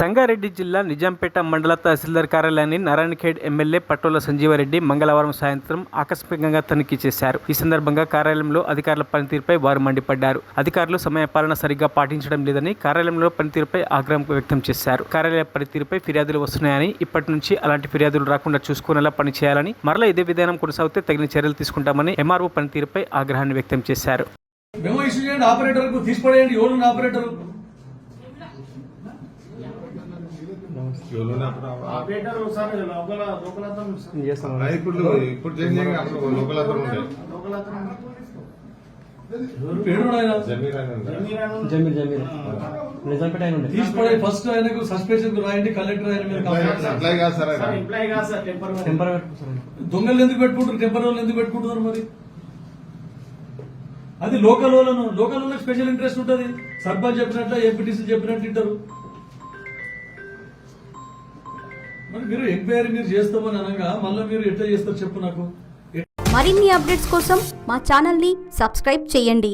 సంగారెడ్డి జిల్లా నిజాంపేట మండల తహసీల్దార్ కార్యాలయాన్ని నారాయణఖేడ్ ఎమ్మెల్యే పట్టోల సంజీవారెడ్డి మంగళవారం సాయంత్రం ఆకస్మికంగా తనిఖీ చేశారు. ఈ సందర్భంగా కార్యాలయంలో అధికారుల పనితీరుపై వారు మండిపడ్డారు. అధికారులు సమయపాలన సరిగ్గా పాటించడం లేదని కార్యాలయంలో పనితీరుపై ఆగ్రహం వ్యక్తం చేశారు. కార్యాలయ పనితీరుపై ఫిర్యాదులు వస్తున్నాయని ఇప్పటి నుంచి అలాంటి ఫిర్యాదులు రాకుండా చూసుకునేలా పనిచేయాలని మరలా ఇదే విధానం కొనసాగితే తగిన చర్యలు తీసుకుంటామని ఎంఆర్ఓ పనితీరుపై ఆగ్రహాన్ని వ్యక్తం చేశారు. మెమో ఇష్యూ చేయండి ఇప్పుడు ఇప్పుడు చేంజ్ అప్పుడు లోకల్ అతను ఉండే జమీర్ జమీర్ నిజాంపేట ఆయన ఫస్ట్ ఆయనకు సస్పెన్షన్ రాయండి కలెక్టర్ ఆయన మీద పెట్టుకుంటారు దొంగలు ఎందుకు పెట్టుకుంటారు టెంపర్ వాళ్ళు ఎందుకు పెట్టుకుంటున్నారు మరి అది లోకల్ వాళ్ళను లోకల్ వాళ్ళకి స్పెషల్ ఇంట్రెస్ట్ ఉంటుంది. సర్పంచ్ చెప్పినట్లు ఎంపీటీసీ చెప్పినట్టు వింటారు మరి మీరు ఎంక్వైరీ మీరు చేస్తామని అనగా మళ్ళీ మీరు ఎట్లా చేస్తారు చెప్పు నాకు? మరిన్ని అప్డేట్స్ కోసం మా ఛానల్ని సబ్స్క్రైబ్ చేయండి.